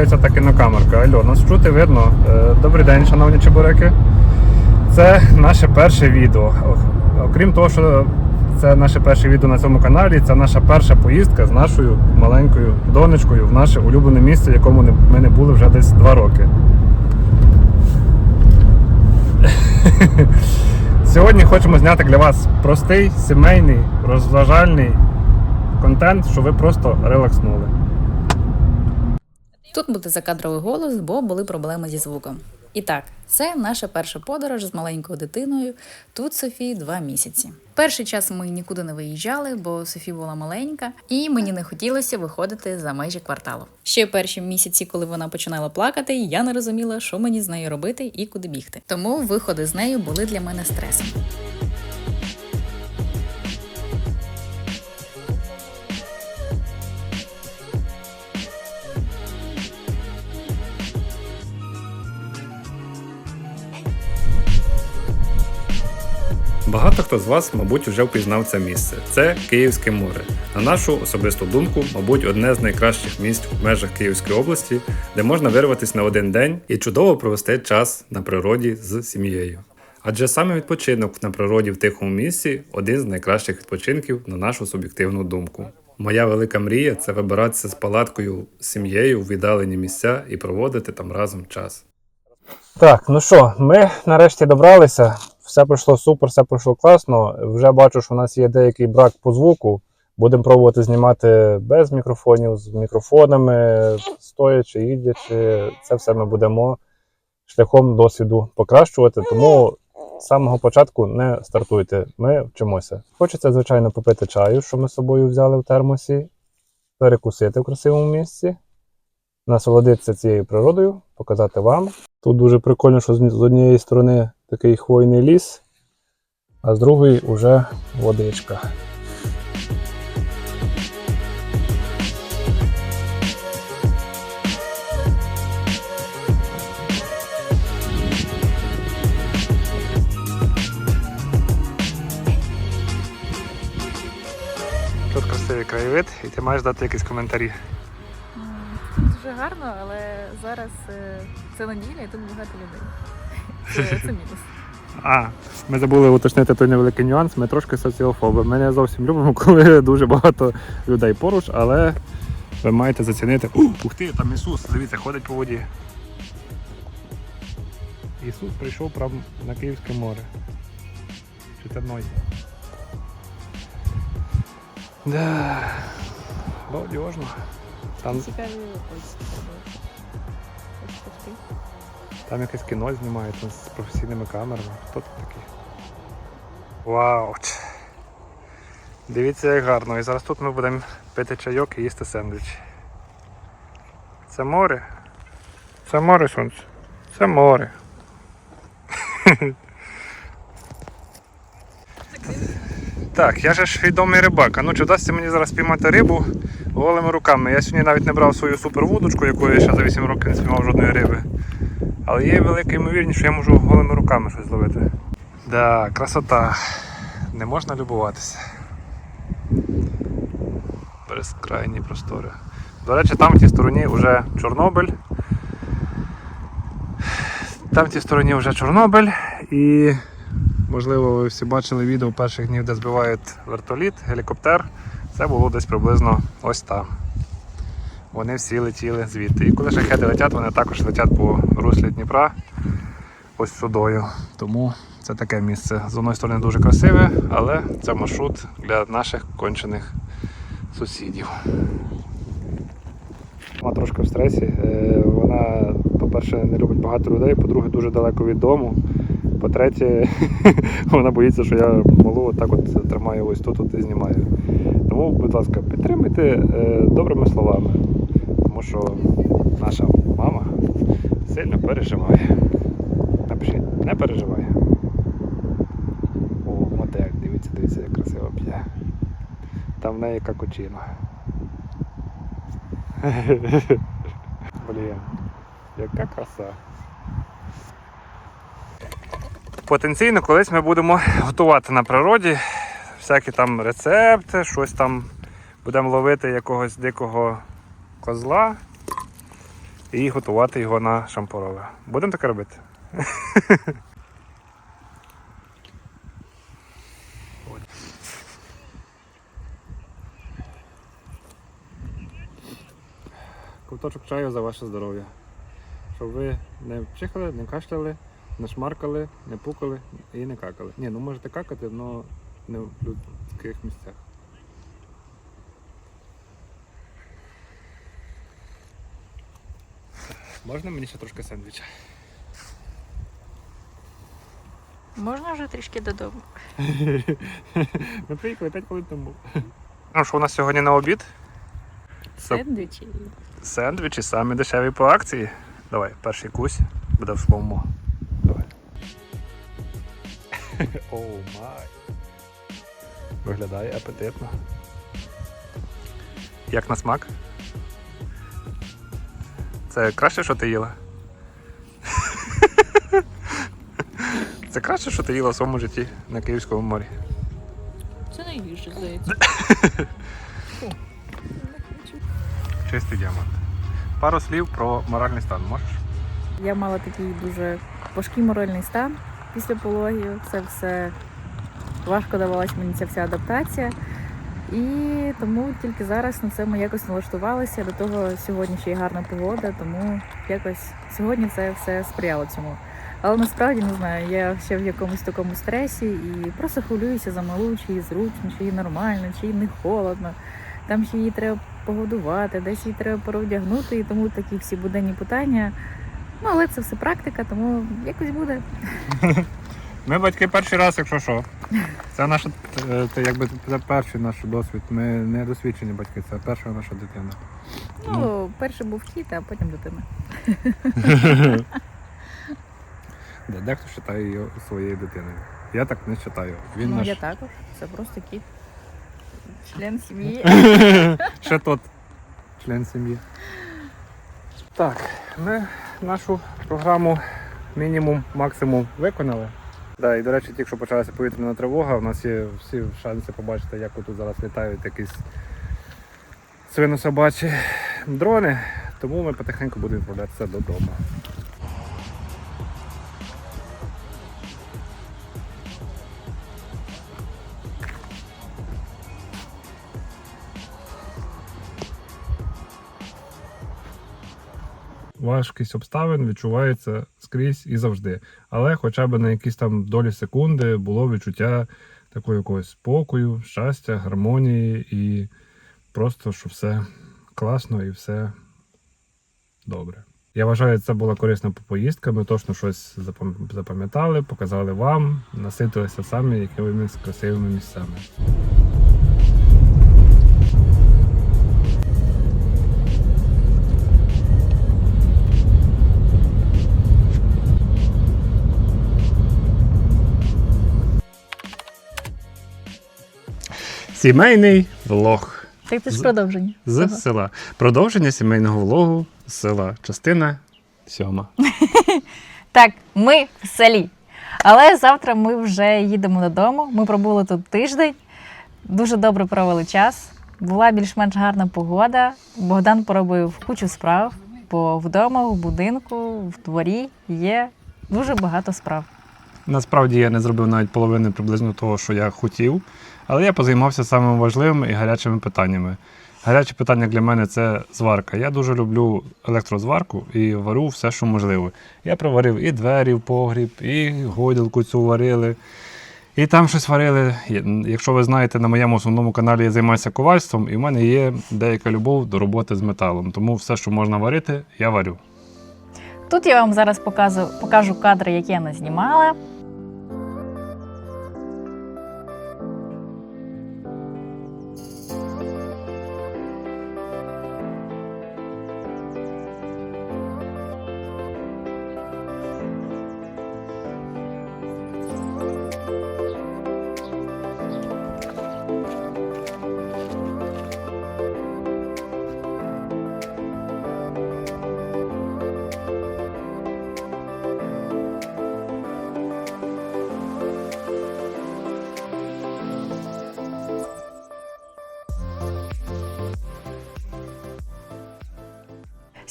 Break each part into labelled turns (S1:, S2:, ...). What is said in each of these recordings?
S1: як та кінокамерка. Алло, нас чути видно. Е, Добрий день, шановні чебуреки. Це наше перше відео. Окрім того, що це наше перше відео на цьому каналі, це наша перша поїздка з нашою маленькою донечкою в наше улюблене місце, в якому ми не були вже десь два роки. Сьогодні хочемо зняти для вас простий, сімейний, розважальний контент, щоб ви просто релакснули.
S2: Тут буде закадровий голос, бо були проблеми зі звуком. І так, це наша перша подорож з маленькою дитиною. Тут Софії два місяці. Перший час ми нікуди не виїжджали, бо Софія була маленька, і мені не хотілося виходити за межі кварталу. Ще перші місяці, коли вона починала плакати, я не розуміла, що мені з нею робити і куди бігти. Тому виходи з нею були для мене стресом.
S1: Багато хто з вас, мабуть, вже впізнав це місце. Це Київське море. На нашу особисту думку, мабуть, одне з найкращих місць в межах Київської області, де можна вирватися на один день і чудово провести час на природі з сім'єю. Адже саме відпочинок на природі в тихому місці один з найкращих відпочинків на нашу суб'єктивну думку. Моя велика мрія це вибиратися з палаткою з сім'єю в віддалені місця і проводити там разом час. Так, ну що, ми нарешті добралися. Все пройшло супер, все пройшло класно. Вже бачу, що у нас є деякий брак по звуку. Будемо пробувати знімати без мікрофонів, з мікрофонами, стоячи, їдячи. Це все ми будемо шляхом досвіду покращувати. Тому з самого початку не стартуйте. Ми вчимося. Хочеться, звичайно, попити чаю, що ми з собою взяли в термосі, перекусити в красивому місці, насолодитися цією природою, показати вам. Тут дуже прикольно, що з однієї сторони такий хвойний ліс, а з другої вже водичка. Тут красивий краєвид, і ти маєш дати якісь коментарі.
S2: Дуже гарно, але зараз е, це неділя і тут багато людей. Це, це мінус.
S1: А, ми забули уточнити той невеликий нюанс. Ми трошки соціофоби. Ми не зовсім любимо, коли дуже багато людей поруч, але ви маєте зацінити. Ух ти, там Ісус, дивіться, ходить по воді. Ісус прийшов прямо на Київське море. Чотирной. Да. Молодіжно. Там,
S2: Цікаві ось. Ось
S1: там якесь кіно знімають з професійними камерами. Хто тут такий? Вау! Дивіться, як гарно. І зараз тут ми будемо пити чайок і їсти сендвіч. Це море. Це море, сонце. Це море. Так, я же ж відомий рибак. А ну чи вдасться мені зараз піймати рибу голими руками. Я сьогодні навіть не брав свою супервудочку, якою я ще за 8 років не спіймав жодної риби. Але є велика ймовірність, що я можу голими руками щось зловити. Да, красота. Не можна любуватися. Безкрайні простори. До речі, там в тій стороні вже Чорнобиль. Там в тій стороні вже Чорнобиль і можливо ви всі бачили відео перших днів, де збивають вертоліт, гелікоптер. Це було десь приблизно ось там. Вони всі летіли звідти. І коли шахеди летять, вони також летять по руслі Дніпра ось сюдою. Тому це таке місце. З одної сторони дуже красиве, але це маршрут для наших кончених сусідів. Вона трошки в стресі. Е, Вона, по-перше, не любить багато людей, по-друге, дуже далеко від дому. По-третє, вона боїться, що я малу отак от тримаю ось тут от і знімаю. Тому, будь ласка, підтримуйте е, добрими словами, що наша мама сильно переживає. Напишіть, не переживає. О, мотек, дивіться, дивіться, як красиво п'є. Там в неї капучино. Блін, яка краса. Потенційно колись ми будемо готувати на природі всякі там рецепти, щось там будемо ловити якогось дикого козла і готувати його на шампурове. Будемо таке робити? Ковточок чаю за ваше здоров'я. Щоб ви не чихали, не кашляли, не шмаркали, не пукали і не какали. Ні, ну можете какати, але не в людських місцях. Можна мені ще трошки сендвіча?
S2: Можна вже трішки додому.
S1: Ми приїхали 5 хвилин тому. Ну що у нас сьогодні на обід?
S2: Сендвічі.
S1: Сендвічі самі дешеві по акції. Давай, перший кусь буде в слоумо. Давай. Оу май. Виглядає апетитно. Як на смак? Це краще, що ти їла? Це краще, що ти їла в своєму житті на Київському морі.
S2: Це найгірше, здається.
S1: Чистий діамант. Пару слів про моральний стан можеш?
S2: Я мала такий дуже важкий моральний стан після пологів. Це все важко давалась мені ця вся адаптація. І тому тільки зараз на це ми якось налаштувалися. До того сьогодні ще й гарна погода, тому якось сьогодні це все сприяло цьому. Але насправді не знаю, я ще в якомусь такому стресі і просто хвилююся за малу, чи їй зручно, чи їй нормально, чи їй не холодно. Там ще її треба погодувати, десь її треба переодягнути, і тому такі всі буденні питання. Ну, але це все практика, тому якось буде.
S1: Ми батьки перший раз, якщо що. Це наш е, це якби це перший наш досвід. Ми не досвідчені батьки, це перша наша дитина.
S2: Ну, перший був кіт, а потім дитина.
S1: Да, Дехто вважає її своєю дитиною. Я так не вважаю. Він
S2: ну,
S1: наш
S2: я також. Це просто кіт. Член сім'ї.
S1: ще тот член сім'ї. Так, ми нашу програму мінімум, максимум виконали. Да, і, до речі, тільки що почалася повітряна тривога, у нас є всі шанси побачити, як тут зараз літають якісь свинособачі дрони, тому ми потихеньку будемо відправлятися додому. Важкість обставин відчувається скрізь і завжди. Але хоча б на якісь там долі секунди було відчуття такого якогось спокою, щастя, гармонії і просто, що все класно і все добре. Я вважаю, це була корисна поїздка. Ми точно щось запам- запам'ятали, показали вам, наситилися самі якимись красивими місцями. Сімейний влог.
S2: Так це
S1: ж
S2: продовження.
S1: з села. Продовження сімейного влогу з села. Частина сьома.
S2: Так, ми в селі. Але завтра ми вже їдемо додому. Ми пробули тут тиждень, дуже добре провели час. Була більш-менш гарна погода. Богдан поробив кучу справ, бо вдома, в будинку, в дворі є дуже багато справ.
S1: Насправді я не зробив навіть половини приблизно того, що я хотів, але я позаймався самими важливими і гарячими питаннями. Гаряче питання для мене це зварка. Я дуже люблю електрозварку і варю все, що можливо. Я проварив і двері в погріб, і гойдалку цю варили. І там щось варили. Якщо ви знаєте, на моєму основному каналі я займаюся ковальством, і в мене є деяка любов до роботи з металом. Тому все, що можна варити, я варю.
S2: Тут я вам зараз показу, покажу кадри, які я назнімала.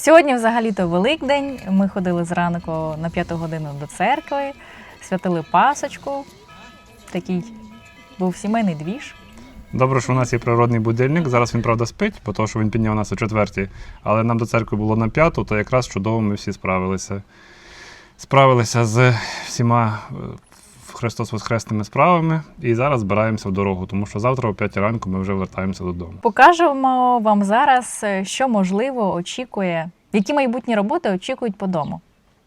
S2: Сьогодні взагалі-то Великдень. Ми ходили зранку на п'яту годину до церкви, святили пасочку. Такий був сімейний двіж.
S1: Добре, що у нас є природний будильник. Зараз він, правда, спить, бо того, що він підняв нас о четвертій, але нам до церкви було на п'яту, то якраз чудово ми всі справилися. Справилися з всіма е, Христос Воскресними справами і зараз збираємося в дорогу, тому що завтра о 5 ранку ми вже вертаємося додому.
S2: Покажемо вам зараз, е, що можливо очікує, які майбутні роботи очікують по дому.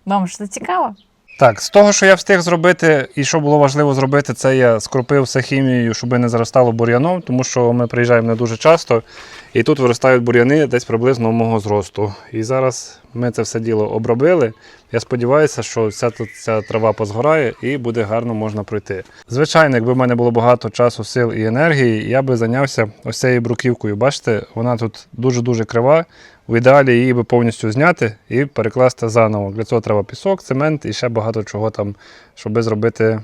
S2: Вам ж це цікаво?
S1: Так, з того, що я встиг зробити, і що було важливо зробити, це я скропив все хімією, щоб не заростало бур'яном, тому що ми приїжджаємо не дуже часто, і тут виростають бур'яни десь приблизно мого зросту. І зараз ми це все діло обробили. Я сподіваюся, що вся тут ця трава позгорає і буде гарно можна пройти. Звичайно, якби в мене було багато часу, сил і енергії, я би зайнявся ось цією бруківкою. Бачите, вона тут дуже-дуже крива. В ідеалі її би повністю зняти і перекласти заново. Для цього треба пісок, цемент і ще багато чого там, щоб зробити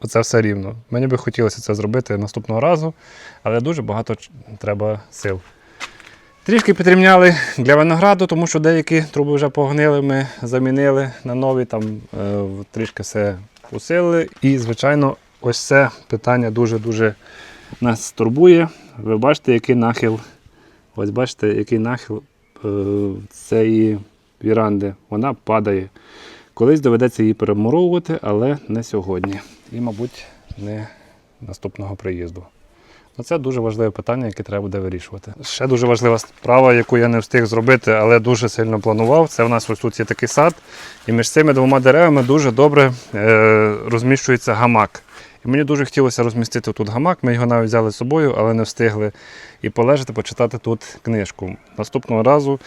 S1: оце все рівно. Мені би хотілося це зробити наступного разу, але дуже багато треба сил. Трішки підрівняли для винограду, тому що деякі труби вже погнили, ми замінили на нові, там е, трішки все усилили. І, звичайно, ось це питання дуже-дуже нас турбує. Ви бачите, який нахил Ось бачите, який нахил е, цієї віранди. Вона падає. Колись доведеться її перемуровувати, але не сьогодні. І, мабуть, не наступного приїзду. Ну, Це дуже важливе питання, яке треба буде вирішувати. Ще дуже важлива справа, яку я не встиг зробити, але дуже сильно планував. Це в нас ось тут є такий сад, і між цими двома деревами дуже добре е, розміщується гамак. І мені дуже хотілося розмістити тут гамак. Ми його навіть взяли з собою, але не встигли. І полежати, почитати тут книжку. Наступного разу,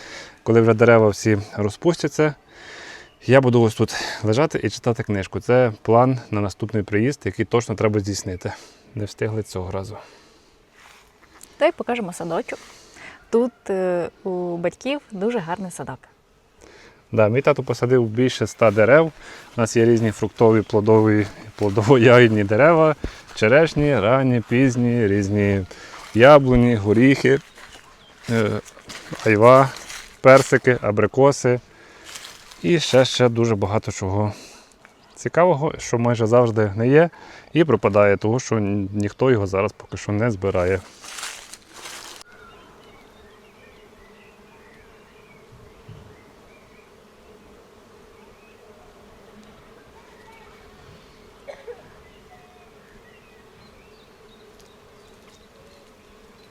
S1: коли вже дерева всі розпустяться, я буду ось тут лежати і читати книжку. Це план на наступний приїзд, який точно треба здійснити. Не встигли цього разу.
S2: Та й покажемо садочок. Тут е, у батьків дуже гарний садок.
S1: Да, мій тато посадив більше ста дерев. У нас є різні фруктові, плодові, плодово-ягідні дерева, черешні, ранні, пізні, різні яблуні, горіхи, е, айва, персики, абрикоси і ще, ще дуже багато чого цікавого, що майже завжди не є і пропадає, тому що ніхто його зараз поки що не збирає.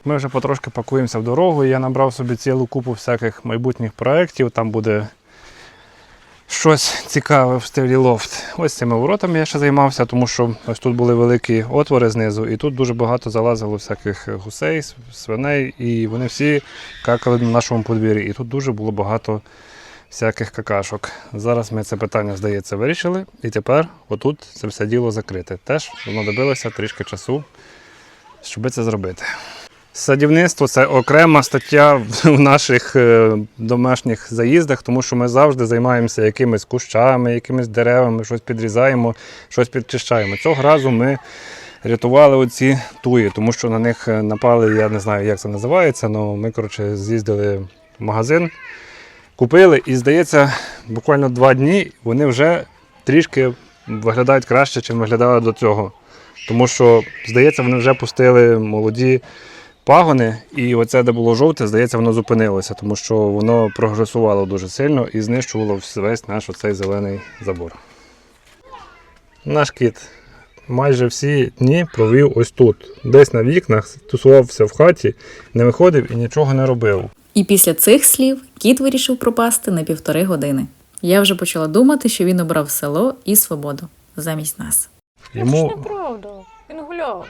S1: Ми вже потрошки пакуємося в дорогу. і Я набрав собі цілу купу всяких майбутніх проєктів. Там буде щось цікаве в стилі лофт. Ось цими воротами я ще займався, тому що ось тут були великі отвори знизу, і тут дуже багато залазило всяких гусей, свиней, і вони всі какали на нашому подвір'ї. І тут дуже було багато всяких какашок. Зараз ми це питання, здається, вирішили, і тепер отут це все діло закрите. Теж знадобилося трішки часу, щоб це зробити. Садівництво це окрема стаття в наших е, домашніх заїздах, тому що ми завжди займаємося якимись кущами, якимись деревами, щось підрізаємо, щось підчищаємо. Цього разу ми рятували оці туї, тому що на них е, напали, я не знаю, як це називається, але ми коротше, з'їздили в магазин, купили і, здається, буквально два дні вони вже трішки виглядають краще, ніж виглядали до цього. Тому що, здається, вони вже пустили молоді пагони, і оце, де було жовте, здається, воно зупинилося, тому що воно прогресувало дуже сильно і знищувало весь наш оцей зелений забор. Наш кіт майже всі дні провів ось тут, десь на вікнах, тусувався в хаті, не виходив і нічого не робив.
S2: І після цих слів кіт вирішив пропасти на півтори години. Я вже почала думати, що він обрав село і свободу замість нас.
S1: Йому
S2: неправда. Він гуляв.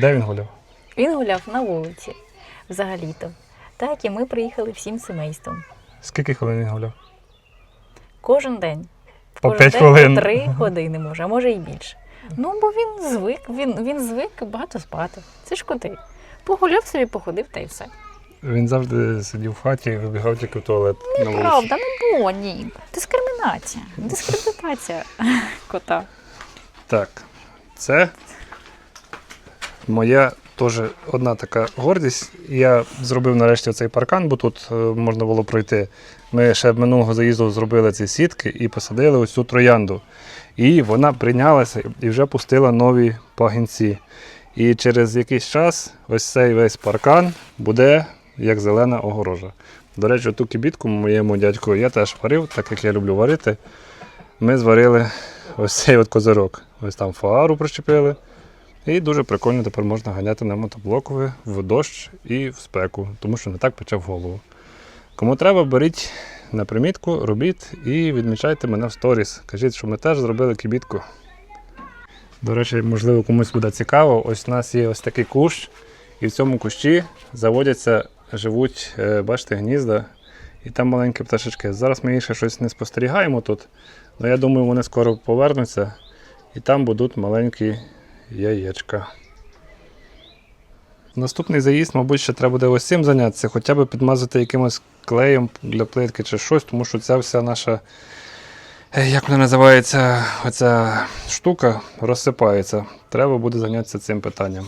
S1: де він гуляв?
S2: Він гуляв на вулиці, взагалі-то. Так і ми приїхали всім сімейством.
S1: Скільки хвилин він гуляв?
S2: Кожен день.
S1: По
S2: Кожен день
S1: хвилин.
S2: Три години може, а може і більше. Ну, бо він звик, він, він звик багато спати. Це ж коти. Погуляв собі, походив та й все.
S1: Він завжди сидів в хаті і вибігав тільки в туалет на вулицю.
S2: Правда, не було ні. Дискримінація. Дискредитація кота.
S1: Так, це моя теж одна така гордість. Я зробив нарешті цей паркан, бо тут е, можна було пройти. Ми ще минулого заїзду зробили ці сітки і посадили ось цю троянду. І вона прийнялася і вже пустила нові пагінці. І через якийсь час ось цей весь паркан буде як зелена огорожа. До речі, ту кібітку моєму дядьку я теж варив, так як я люблю варити. Ми зварили ось цей от козирок. Ось там фару причепили. І дуже прикольно тепер можна ганяти на мотоблокові в дощ і в спеку, тому що не так пече в голову. Кому треба, беріть на примітку, робіть і відмічайте мене в сторіс. Кажіть, що ми теж зробили кібітку. До речі, можливо, комусь буде цікаво. Ось у нас є ось такий кущ, і в цьому кущі заводяться, живуть, е, бачите, гнізда, і там маленькі пташечки. Зараз ми ще щось не спостерігаємо тут, але я думаю, вони скоро повернуться, і там будуть маленькі яєчка. Наступний заїзд, мабуть, ще треба буде ось цим зайнятися, хоча б підмазати якимось клеєм для плитки чи щось, тому що ця вся наша, е, як вона називається, оця штука розсипається. Треба буде зайнятися цим питанням.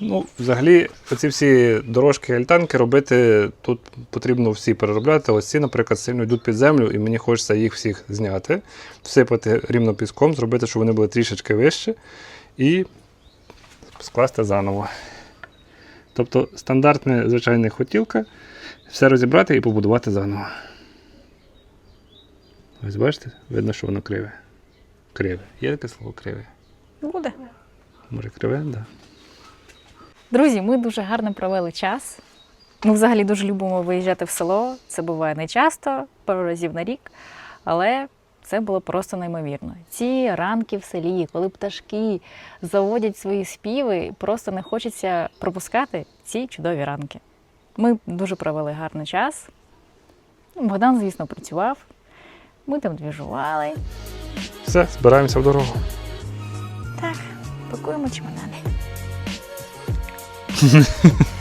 S1: Ну, взагалі, оці всі дорожки альтанки робити тут потрібно всі переробляти. Ось ці, наприклад, сильно йдуть під землю, і мені хочеться їх всіх зняти, всипати рівно піском, зробити, щоб вони були трішечки вище, і скласти заново. Тобто стандартна звичайна хотілка, все розібрати і побудувати заново. Ось бачите, видно, що воно криве. Криве. Є таке слово криве?
S2: Буде.
S1: Може, криве, так. Да.
S2: Друзі, ми дуже гарно провели час. Ми взагалі дуже любимо виїжджати в село. Це буває не часто, пару разів на рік, але це було просто неймовірно. Ці ранки в селі, коли пташки заводять свої співи, просто не хочеться пропускати ці чудові ранки. Ми дуже провели гарний час. Богдан, звісно, працював. Ми там двіжували.
S1: Все, збираємося в дорогу.
S2: Так, пакуємо чемодани.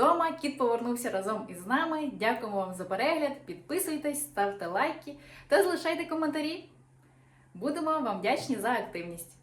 S2: вдома. Кіт повернувся разом із нами. Дякуємо вам за перегляд. Підписуйтесь, ставте лайки та залишайте коментарі. Будемо вам вдячні за активність.